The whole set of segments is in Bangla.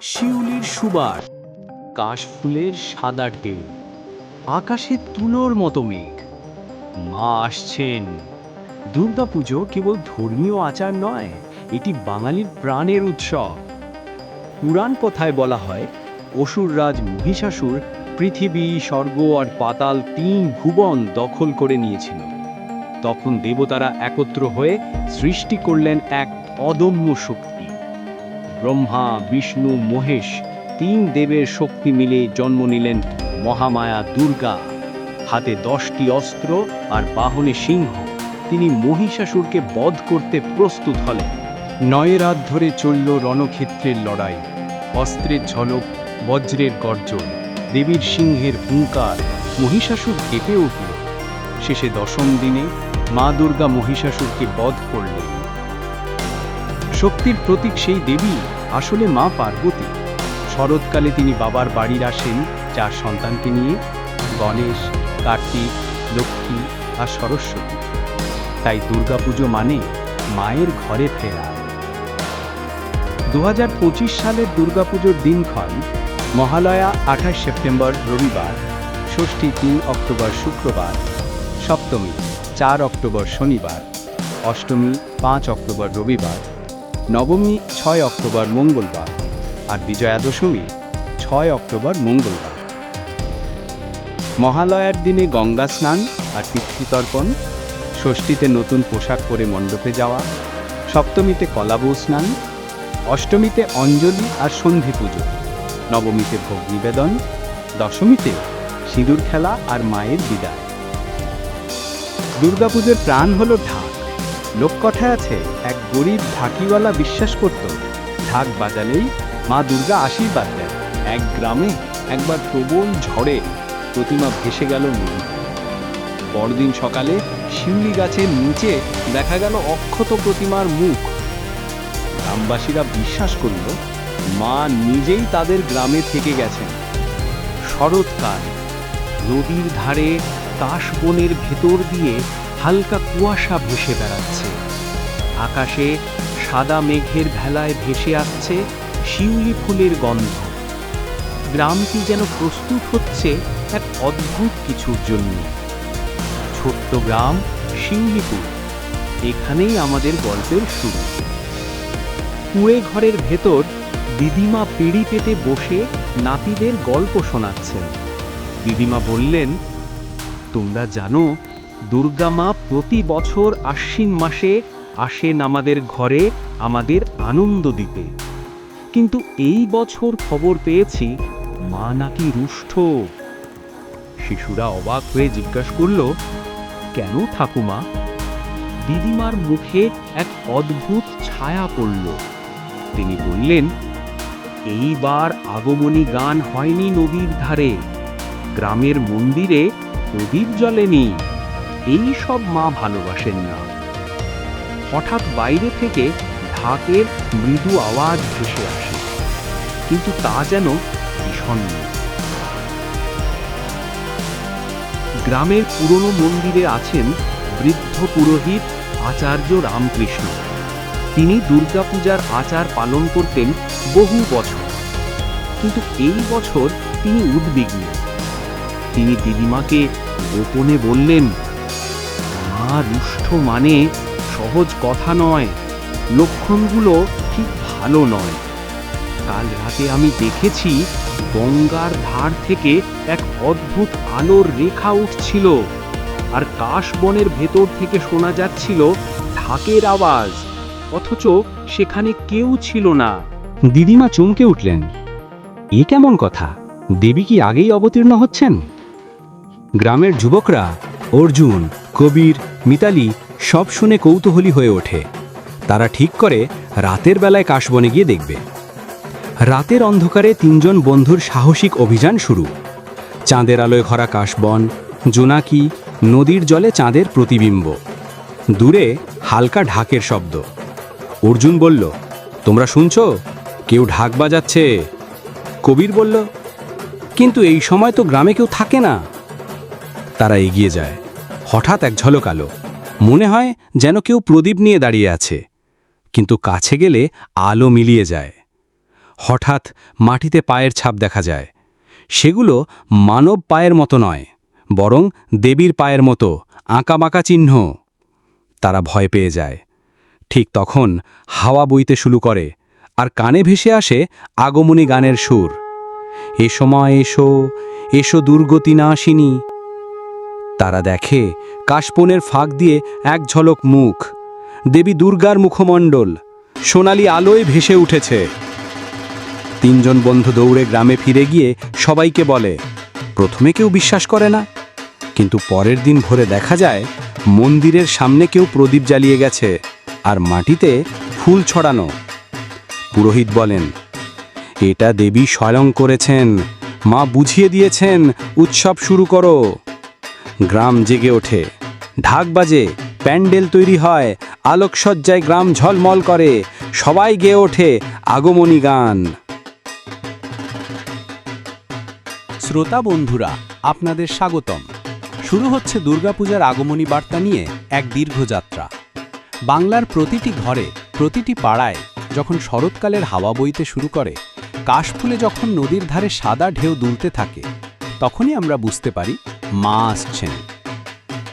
শিউলির সুবাস কাশফুলের সাদা ঢেউ আকাশে তুলোর মতো মেঘ। মা আসছেন। দুর্গাপুজো কেবল ধর্মীয় আচার নয়, এটি বাঙালির প্রাণের উৎসব। পুরাণ কথায় বলা হয়, অসুররাজ মহিষাসুর পৃথিবী, স্বর্গ আর পাতাল তিন ভুবন দখল করে নিয়েছিল। তখন দেবতারা একত্র হয়ে সৃষ্টি করলেন এক অদম্য শক্তি। ব্রহ্মা, বিষ্ণু, মহেশ, তিন দেবের শক্তি মিলে জন্ম নিলেন মহামায়া দুর্গা। হাতে দশটি অস্ত্র আর বাহনে সিংহ। তিনি মহিষাসুরকে বধ করতে প্রস্তুত হলেন। নয় রাত ধরে চলল রণক্ষেত্রের লড়াই। অস্ত্রের ঝলক, বজ্রের গর্জন, দেবীর সিংহের হুঙ্কার, মহিষাসুর কেঁপে উঠল। শেষে দশম দিনে মা দুর্গা মহিষাসুরকে বধ করলেন। শক্তির প্রতীক সেই দেবী, আসলে মা পার্বতী। শরৎকালে তিনি বাবার বাড়ির আসেন চার সন্তানকে নিয়ে, গণেশ, কার্তিক, লক্ষ্মী আর সরস্বতী। তাই দুর্গাপুজো মানে মায়ের ঘরে ফেরা। দু সালের দুর্গাপুজোর দিনক্ষণ, মহালয়া আঠাশ সেপ্টেম্বর রবিবার, ষষ্ঠী তিন অক্টোবর শুক্রবার, সপ্তমী চার অক্টোবর শনিবার, অষ্টমী পাঁচ অক্টোবর রবিবার। নবমী ছয় অক্টোবর মঙ্গলবার আর বিজয়া দশমী ছয় অক্টোবর মঙ্গলবার। মহালয়ার দিনে গঙ্গা স্নান আর পিতৃতর্পণ ষষ্ঠীতে নতুন পোশাক পরে মণ্ডপে যাওয়া, সপ্তমীতে কলাবৌ স্নান, অষ্টমীতে অঞ্জলি আর সন্ধি পুজো, নবমীতে ভোগ নিবেদন, দশমীতে সিঁদুর খেলা আর মায়ের বিদায়। দুর্গাপুজোর প্রাণ হলো ঢাক লোককথায় আছে, এক গরিব ঢাকিওয়ালা বিশ্বাস করত, ঢাক বাজালেই মা দুর্গা আশীর্বাদ দেন। এক গ্রামে একবার প্রবল ঝড়ে প্রতিমা ভেসে গেল নদীতে পরদিন সকালে শিউলি গাছের নিচে দেখা গেল অক্ষত প্রতিমার মুখ। গ্রামবাসীরা বিশ্বাস করল, মা নিজেই তাদের গ্রামে থেকে গেছেন। শরৎকাল, নদীর ধারে কাশবনের ভেতর দিয়ে হালকা কুয়াশা ভেসে বেড়াচ্ছে। আকাশে সাদা মেঘের ভেলায় ভেসে আসছে শিউলি ফুলের গন্ধ। গ্রামটি যেন প্রস্তুত হচ্ছে এক অদ্ভুত কিছুর জন্য। ছোট্ট গ্রাম শিউলিপুর এখানেই আমাদের গল্পের শুরু। কুঁড়ে ঘরের ভেতর দিদিমা পিড়ি পেতে বসে নাতিদের গল্প শোনাচ্ছেন। দিদিমা বললেন, তোমরা জানো দুর্গা মা প্রতি বছর আশ্বিন মাসে আসেন আমাদের ঘরে, আমাদের আনন্দ দিতে। কিন্তু এই বছর খবর পেয়েছি, মা নাকি রুষ্ট শিশুরা অবাক হয়ে জিজ্ঞাসা করল, কেন ঠাকুমা? দিদিমার মুখে এক অদ্ভুত ছায়া পড়ল। তিনি বললেন, এইবার আগমনী গান হয়নি নদীর ধারে। গ্রামের মন্দিরে প্রদীপ জ্বলেনি। এই সব মা ভালোবাসেন না। হঠাৎ বাইরে থেকে ঢাকের মৃদু আওয়াজ ভেসে আসে, কিন্তু তা যেন বিষণ্ণ গ্রামের পুরনো মন্দিরে আছেন বৃদ্ধ পুরোহিত আচার্য রামকৃষ্ণ। তিনি দুর্গাপূজার আচার পালন করতেন বহু বছর, কিন্তু এই বছর তিনি উদ্বিগ্ন। তিনি দিদিমাকে গোপনে বললেন মা রুষ্ট মানে সহজ কথা নয়, লক্ষণগুলো ঠিক ভালো নয়। কাল রাতে আমি দেখেছি গঙ্গার ধার থেকে এক অদ্ভুত আলোর রেখা উঠছিল আর কাশবনের ভেতর থেকে শোনা যাচ্ছিল ঢাকের আওয়াজ, অথচ সেখানে কেউ ছিল না। দিদিমা চমকে উঠলেন। এ কেমন কথা? দেবী কি আগেই অবতীর্ণ হচ্ছেন? গ্রামের যুবকরা, অর্জুন, কবির মিতালি সব শুনে কৌতূহলী হয়ে ওঠে। তারা ঠিক করে রাতের বেলায় কাশবনে গিয়ে দেখবে। রাতের অন্ধকারে তিনজন বন্ধুর সাহসিক অভিযান শুরু। চাঁদের আলোয় ভরা কাশবন, জোনাকি, নদীর জলে চাঁদের প্রতিবিম্ব। দূরে হালকা ঢাকের শব্দ। অর্জুন বলল, তোমরা শুনছো? কেউ ঢাক বাজাচ্ছে? কবির বলল, কিন্তু এই সময় তো গ্রামে কেউ থাকে না। তারা এগিয়ে যায়। হঠাৎ এক ঝলক আলো। মনে হয় যেন কেউ প্রদীপ নিয়ে দাঁড়িয়ে আছে। কিন্তু কাছে গেলে আলো মিলিয়ে যায়। হঠাৎ মাটিতে পায়ের ছাপ দেখা যায়। সেগুলো মানব পায়ের মতো নয়, বরং দেবীর পায়ের মতো আঁকাবাঁকা চিহ্ন। তারা ভয় পেয়ে যায়। ঠিক তখন হাওয়া বইতে শুরু করে, আর কানে ভেসে আসে আগমনী গানের সুর। এ সময় এসো এসো দুর্গতি না আসিনি তারা দেখে, কাশপনের ফাঁক দিয়ে এক ঝলক মুখ। দেবী দুর্গার মুখমণ্ডল, সোনালি আলোয় ভেসে উঠেছে। তিনজন বন্ধু দৌড়ে গ্রামে ফিরে গিয়ে সবাইকে বলে, প্রথমে কেউ বিশ্বাস করে না, কিন্তু পরের দিন ভোরে দেখা যায়, মন্দিরের সামনে কেউ প্রদীপ জ্বালিয়ে গেছে আর মাটিতে ফুল ছড়ানো। পুরোহিত বলেন, এটা দেবী স্বয়ং করেছেন। মা বুঝিয়ে দিয়েছেন, উৎসব শুরু করো। গ্রাম জেগে ওঠে। ঢাক বাজে, প্যান্ডেল তৈরি হয়, আলোকসজ্জায় গ্রাম ঝলমল করে, সবাই গেয়ে ওঠে আগমনী গান। শ্রোতা বন্ধুরা, আপনাদের স্বাগতম। শুরু হচ্ছে দুর্গাপূজার আগমনী বার্তা নিয়ে এক দীর্ঘযাত্রা বাংলার প্রতিটি ঘরে, প্রতিটি পাড়ায় যখন শরৎকালের হাওয়া বইতে শুরু করে, কাশফুলে যখন নদীর ধারে সাদা ঢেউ দুলতে থাকে, তখনই আমরা বুঝতে পারি মা আসছেন।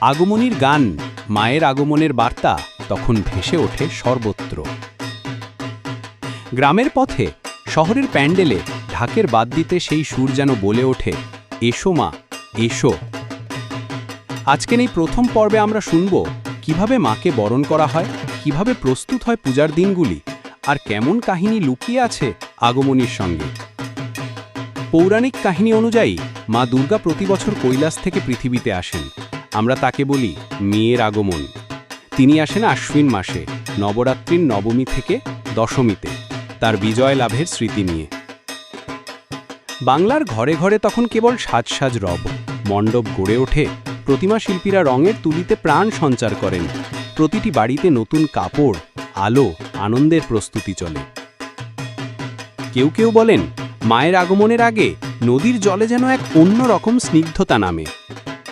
আগমনীর গান, মায়ের আগমনের বার্তা তখন ভেসে ওঠে সর্বত্র। গ্রামের পথে, শহরের প্যান্ডেলে ঢাকের বাদ দিতে সেই সুর যেন বলে ওঠে, এসো মা, এসো। আজকের এই প্রথম পর্বে আমরা শুনব কীভাবে মাকে বরণ করা হয়, কীভাবে প্রস্তুত হয় পূজার দিনগুলি, আর কেমন কাহিনী লুকিয়ে আছে আগমনীর সঙ্গে। পৌরাণিক কাহিনী অনুযায়ী মা দুর্গা প্রতি বছর কৈলাস থেকে পৃথিবীতে আসেন। আমরা তাকে বলি মেয়ের আগমন। তিনি আসেন আশ্বিন মাসে, নবরাত্রির নবমী থেকে দশমীতে, তার বিজয় লাভের স্মৃতি নিয়ে। বাংলার ঘরে ঘরে তখন কেবল সাজ সাজ রব, মণ্ডপ গড়ে ওঠে, প্রতিমা শিল্পীরা রঙের তুলিতে প্রাণ সঞ্চার করেন, প্রতিটি বাড়িতে নতুন কাপড়, আলো, আনন্দের প্রস্তুতি চলে। কেউ কেউ বলেন, মায়ের আগমনের আগে নদীর জলে যেন এক অন্য রকম স্নিগ্ধতা নামে।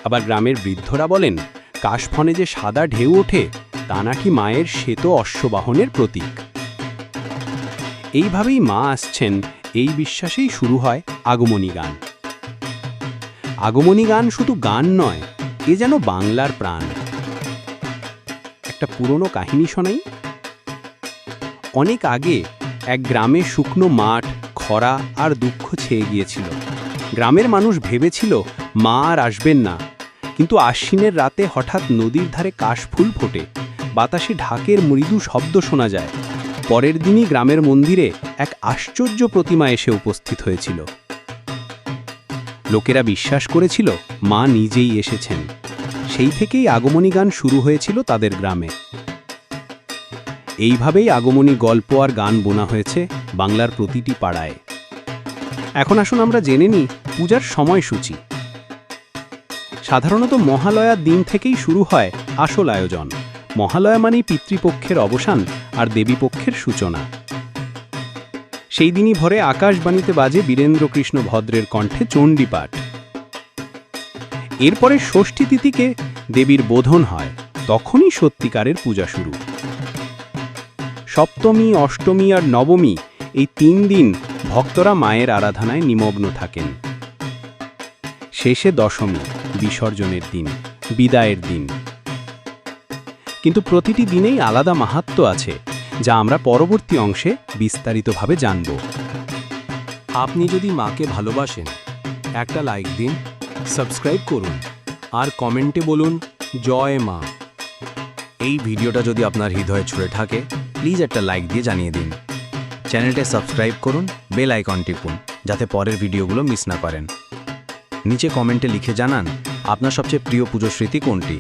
আবার গ্রামের বৃদ্ধরা বলেন, কাশফনে যে সাদা ঢেউ ওঠে, তা নাকি মায়ের শ্বেত অশ্ববাহনের প্রতীক। এইভাবেই মা আসছেন, এই বিশ্বাসেই শুরু হয় আগমনী গান। আগমনী গান শুধু গান নয়, এ যেন বাংলার প্রাণ। একটা পুরনো কাহিনী শোনাই? অনেক আগে এক গ্রামে শুকনো মাঠ, খরা আর দুঃখ ছেয়ে গিয়েছিল। গ্রামের মানুষ ভেবেছিল, মা আর আসবেন না। কিন্তু আশ্বিনের রাতে হঠাৎ নদীর ধারে কাশফুল ফোটে। বাতাসে ঢাকের মৃদু শব্দ শোনা যায়। পরের দিনই গ্রামের মন্দিরে এক আশ্চর্য প্রতিমা এসে উপস্থিত হয়েছিল। লোকেরা বিশ্বাস করেছিল, মা নিজেই এসেছেন। সেই থেকেই আগমনী গান শুরু হয়েছিল তাদের গ্রামে। এইভাবেই আগমনী গল্প আর গান বোনা হয়েছে বাংলার প্রতিটি পাড়ায়। এখন আসুন আমরা জেনে নিই পূজার সময়সূচি। সাধারণত মহালয়ার দিন থেকেই শুরু হয় আসল আয়োজন। মহালয়া মানেই পিতৃপক্ষের অবসান আর দেবীপক্ষের সূচনা। সেই দিনই ভরে আকাশবাণীতে বাজে বীরেন্দ্রকৃষ্ণ ভদ্রের কণ্ঠে চণ্ডীপাঠ। এরপরে ষষ্ঠী তিথিকে দেবীর বোধন হয়, তখনই সত্যিকারের পূজা শুরু। সপ্তমী, অষ্টমী আর নবমী এই তিন দিন ভক্তরা মায়ের আরাধনায় নিমগ্ন থাকেন। শেষে দশমী, বিসর্জনের দিন, বিদায়ের দিন। কিন্তু প্রতিটি দিনেই আলাদা মাহাত্ম্য আছে, যা আমরা পরবর্তী অংশে বিস্তারিতভাবে জানব। আপনি যদি মাকে ভালোবাসেন, একটা লাইক দিন, সাবস্ক্রাইব করুন, আর কমেন্টে বলুন, জয় মা। এই ভিডিওটা যদি আপনার হৃদয়ে ছুঁড়ে থাকে, প্লিজ একটা লাইক দিয়ে জানিয়ে দিন। চ্যানেলটা সাবস্ক্রাইব করুন, বেল আইকন টিপুন, যাতে পরের ভিডিওগুলো মিস না করেন। নিচে কমেন্টে লিখে জানান, আপনার সবচেয়ে প্রিয় পুজো স্মৃতি কোনটি?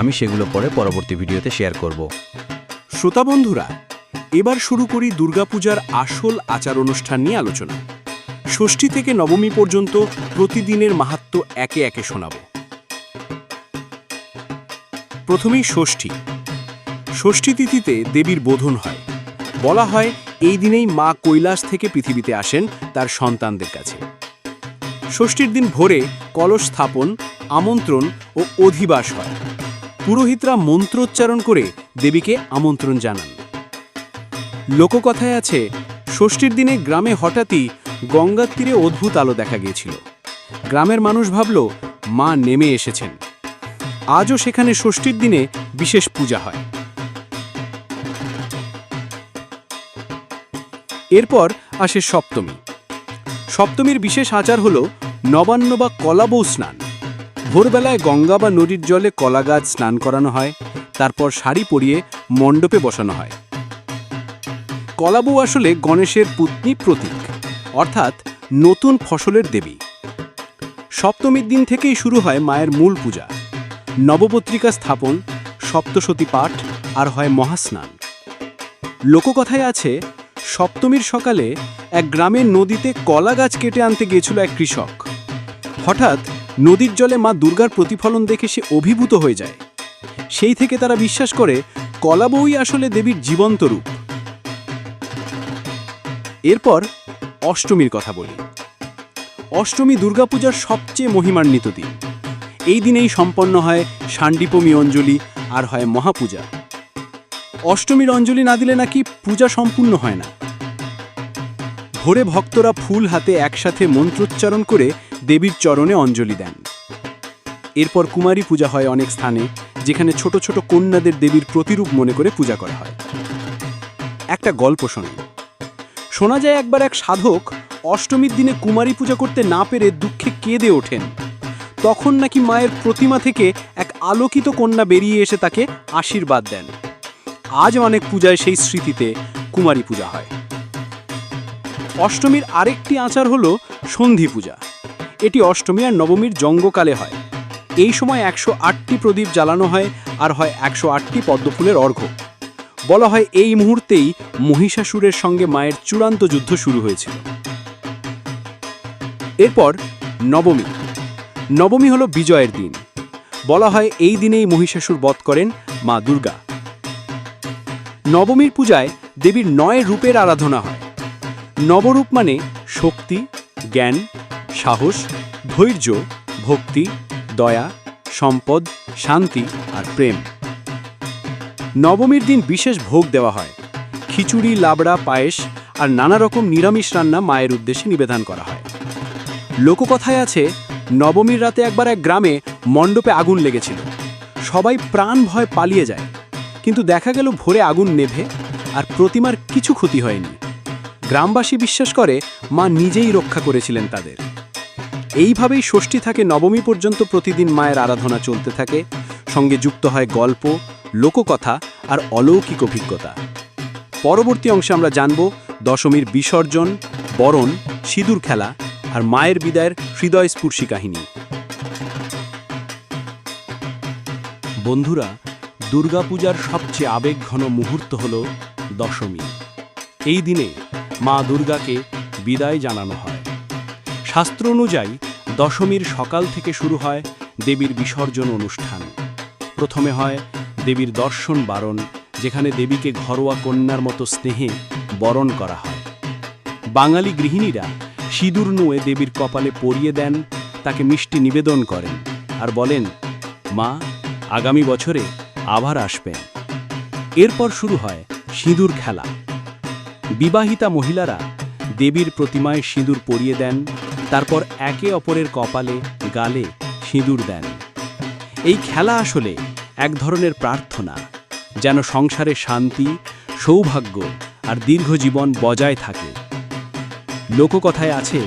আমি সেগুলো পরে পরবর্তী ভিডিওতে শেয়ার করব। শ্রোতা বন্ধুরা, এবার শুরু করি দুর্গাপূজার আসল আচার অনুষ্ঠান নিয়ে আলোচনা। ষষ্ঠী থেকে নবমী পর্যন্ত প্রতিদিনের মাহাত্ম্য একে একে শোনাব। প্রথমেই ষষ্ঠী। ষষ্ঠী তিথিতে দেবীর বোধন হয়। বলা হয়, এই দিনেই মা কৈলাস থেকে পৃথিবীতে আসেন তার সন্তানদের কাছে। ষষ্ঠীর দিন ভোরে কলস স্থাপন, আমন্ত্রণ ও অধিবাস হয়। পুরোহিতরা মন্ত্রোচ্চারণ করে দেবীকে আমন্ত্রণ জানান। লোককথায় আছে, ষষ্ঠীর দিনে গ্রামে হঠাৎই গঙ্গার তীরে অদ্ভুত আলো দেখা গিয়েছিল। গ্রামের মানুষ ভাবল, মা নেমে এসেছেন। আজও সেখানে ষষ্ঠীর দিনে বিশেষ পূজা হয়। এরপর আসে সপ্তমী। সপ্তমীর বিশেষ আচার হল নবান্ন বা কলাবৌ স্নান। ভোরবেলায় গঙ্গা বা নদীর জলে কলা গাছ স্নান করানো হয়, তারপর শাড়ি পরিয়ে মণ্ডপে বসানো হয়। কলাবৌ আসলে গণেশের পুত্নী প্রতীক, অর্থাৎ নতুন ফসলের দেবী। সপ্তমীর দিন থেকেই শুরু হয় মায়ের মূল পূজা। নবপত্রিকা স্থাপন, সপ্তশতী পাঠ আর হয় মহাস্নান। লোককথায় আছে সপ্তমীর সকালে এক গ্রামের নদীতে কলা গাছ কেটে আনতে গিয়েছিল এক কৃষক। হঠাৎ নদীর জলে মা দুর্গার প্রতিফলন দেখে সে অভিভূত হয়ে যায়। সেই থেকে তারা বিশ্বাস করে কলাবই আসলে দেবীর জীবন্ত রূপ। এরপর অষ্টমীর কথা বলি। অষ্টমী দুর্গাপূজার সবচেয়ে মহিমান্বিত দিন। এই দিনেই সম্পন্ন হয় সান্ডিপমী অঞ্জলি আর হয় মহাপূজা। অষ্টমীর অঞ্জলি না দিলে নাকি পূজা সম্পূর্ণ হয় না। ভোরে ভক্তরা ফুল হাতে একসাথে মন্ত্রোচ্চারণ করে দেবীর চরণে অঞ্জলি দেন। এরপর কুমারী পূজা হয় অনেক স্থানে, যেখানে ছোট ছোট কন্যাদের দেবীর প্রতিরূপ মনে করে পূজা করা হয়। একটা গল্প শোনাই। শোনা যায় একবার এক সাধক অষ্টমীর দিনে কুমারী পূজা করতে না পেরে দুঃখে কেঁদে ওঠেন। তখন নাকি মায়ের প্রতিমা থেকে এক আলোকিত কন্যা বেরিয়ে এসে তাকে আশীর্বাদ দেন। আজ অনেক পূজায় সেই স্মৃতিতে কুমারী পূজা হয়। অষ্টমীর আরেকটি আচার হল সন্ধি পূজা। এটি অষ্টমী আর নবমীর জঙ্গকালে হয়। এই সময় একশো আটটি প্রদীপ জ্বালানো হয় আর হয় একশো আটটি পদ্মফুলের অর্ঘ্য। বলা হয় এই মুহূর্তেই মহিষাসুরের সঙ্গে মায়ের চূড়ান্ত যুদ্ধ শুরু হয়েছিল। এরপর নবমী। নবমী হল বিজয়ের দিন। বলা হয় এই দিনেই মহিষাসুর বধ করেন মা দুর্গা। নবমীর পূজায় দেবীর নয় রূপের আরাধনা হয়। নবরূপ মানে শক্তি, জ্ঞান, সাহস, ধৈর্য, ভক্তি, দয়া, সম্পদ, শান্তি আর প্রেম। নবমীর দিন বিশেষ ভোগ দেওয়া হয়। খিচুড়ি, লাবড়া, পায়েস আর নানা রকম নিরামিষ রান্না মায়ের উদ্দেশ্যে নিবেদন করা হয়। লোককথায় আছে, নবমীর রাতে একবার এক গ্রামে মণ্ডপে আগুন লেগেছিল। সবাই প্রাণ ভয় পালিয়ে যায়। কিন্তু দেখা গেল ভোরে আগুন নেভে আর প্রতিমার কিছু ক্ষতি হয়নি। গ্রামবাসী বিশ্বাস করে মা নিজেই রক্ষা করেছিলেন তাদের। এইভাবেই ষষ্ঠী থাকে, নবমী পর্যন্ত প্রতিদিন মায়ের আরাধনা চলতে থাকে, সঙ্গে যুক্ত হয় গল্প, লোককথা আর অলৌকিক অভিজ্ঞতা। পরবর্তী অংশে আমরা জানব দশমীর বিসর্জন, বরণ, সিঁদুর খেলা আর মায়ের বিদায়ের হৃদয়স্পর্শী কাহিনী। বন্ধুরা দুর্গাপূজার সবচেয়ে আবেগঘন মুহূর্ত হল দশমী। এই দিনে মা দুর্গাকে বিদায় জানানো হয়। শাস্ত্র অনুযায়ী দশমীর সকাল থেকে শুরু হয় দেবীর বিসর্জন অনুষ্ঠান। প্রথমে হয় দেবীর দর্শন বারণ, যেখানে দেবীকে ঘরোয়া কন্যার মতো স্নেহে বরণ করা হয়। বাঙালি গৃহিণীরা সিঁদুর নুয়ে দেবীর কপালে পরিয়ে দেন, তাকে মিষ্টি নিবেদন করেন আর বলেন, মা, আগামী বছরে আবার আসবেন। এরপর শুরু হয় সিঁদুর খেলা। বিবাহিতা মহিলারা দেবীর প্রতিমায় সিঁদুর পরিয়ে দেন, তারপর একে অপরের কপালে, গালে সিঁদুর দেন। এই খেলা আসলে এক ধরনের প্রার্থনা, যেন সংসারে শান্তি, সৌভাগ্য আর দীর্ঘজীবন বজায় থাকে। লোককথায় আছে,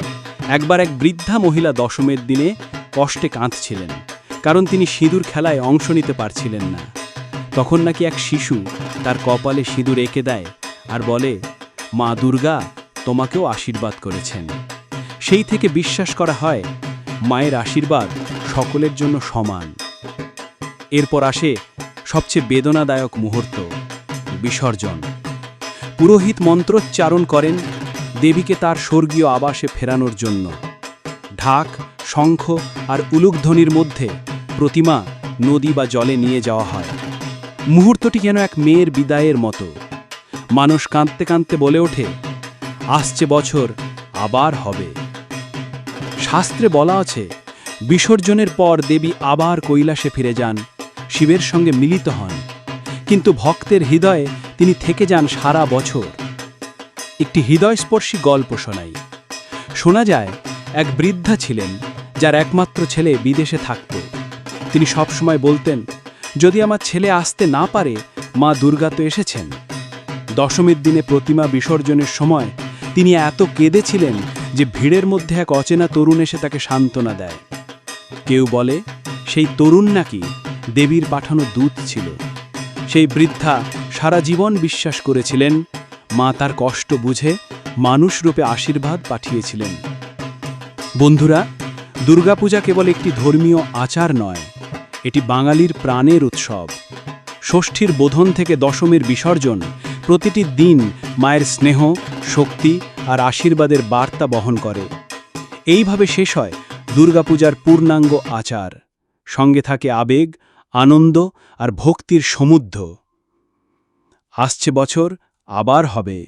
একবার এক বৃদ্ধা মহিলা দশমের দিনে কষ্টে কাঁদছিলেন, কারণ তিনি সিঁদুর খেলায় অংশ নিতে পারছিলেন না। তখন নাকি এক শিশু তার কপালে সিঁদুর এঁকে দেয় আর বলে, মা দুর্গা, তোমাকেও আশীর্বাদ করেছেন। সেই থেকে বিশ্বাস করা হয়, মায়ের আশীর্বাদ সকলের জন্য সমান। এরপর আসে সবচেয়ে বেদনাদায়ক মুহূর্ত, বিসর্জন। পুরোহিত মন্ত্রোচ্চারণ করেন দেবীকে তার স্বর্গীয় আবাসে ফেরানোর জন্য। ঢাক, শঙ্খ আর উলুকধ্বনির মধ্যে প্রতিমা নদী বা জলে নিয়ে যাওয়া হয়। মুহূর্তটি যেন এক মেয়ের বিদায়ের মতো। মানুষ কাঁদতে কাঁদতে বলে ওঠে, আসছে বছর, আবার হবে। শাস্ত্রে বলা আছে, বিসর্জনের পর দেবী আবার কৈলাসে ফিরে যান, শিবের সঙ্গে মিলিত হন। কিন্তু ভক্তের হৃদয়ে তিনি থেকে যান সারা বছর। একটি হৃদয়স্পর্শী গল্প শোনাই। শোনা যায়, এক বৃদ্ধা ছিলেন, যার একমাত্র ছেলে বিদেশে থাকত। তিনি সবসময় বলতেন যদি আমার ছেলে আসতে না পারে, মা দুর্গা তো এসেছেন। দশমীর দিনে প্রতিমা বিসর্জনের সময় তিনি এত কেঁদেছিলেন যে ভিড়ের মধ্যে এক অচেনা তরুণ এসে তাকে সান্ত্বনা দেয়। কেউ বলে, সেই তরুণ নাকি দেবীর পাঠানো দূত ছিল। সেই বৃদ্ধা সারা জীবন বিশ্বাস করেছিলেন, মা তার কষ্ট বুঝে মানুষ রূপে আশীর্বাদ পাঠিয়েছিলেন। বন্ধুরা, দুর্গাপূজা কেবল একটি ধর্মীয় আচার নয় এটি বাঙালির প্রাণের উৎসব। ষষ্ঠীর বোধন থেকে দশমীর বিসর্জন, প্রতিটি দিন মায়ের স্নেহ, শক্তি আর আশীর্বাদের বার্তা বহন করে। এইভাবে শেষ হয় দুর্গাপূজার পূর্ণাঙ্গ আচার। সঙ্গে থাকে আবেগ, আনন্দ আর ভক্তির সমুদ্ধ আসছে বছর, আবার হবে।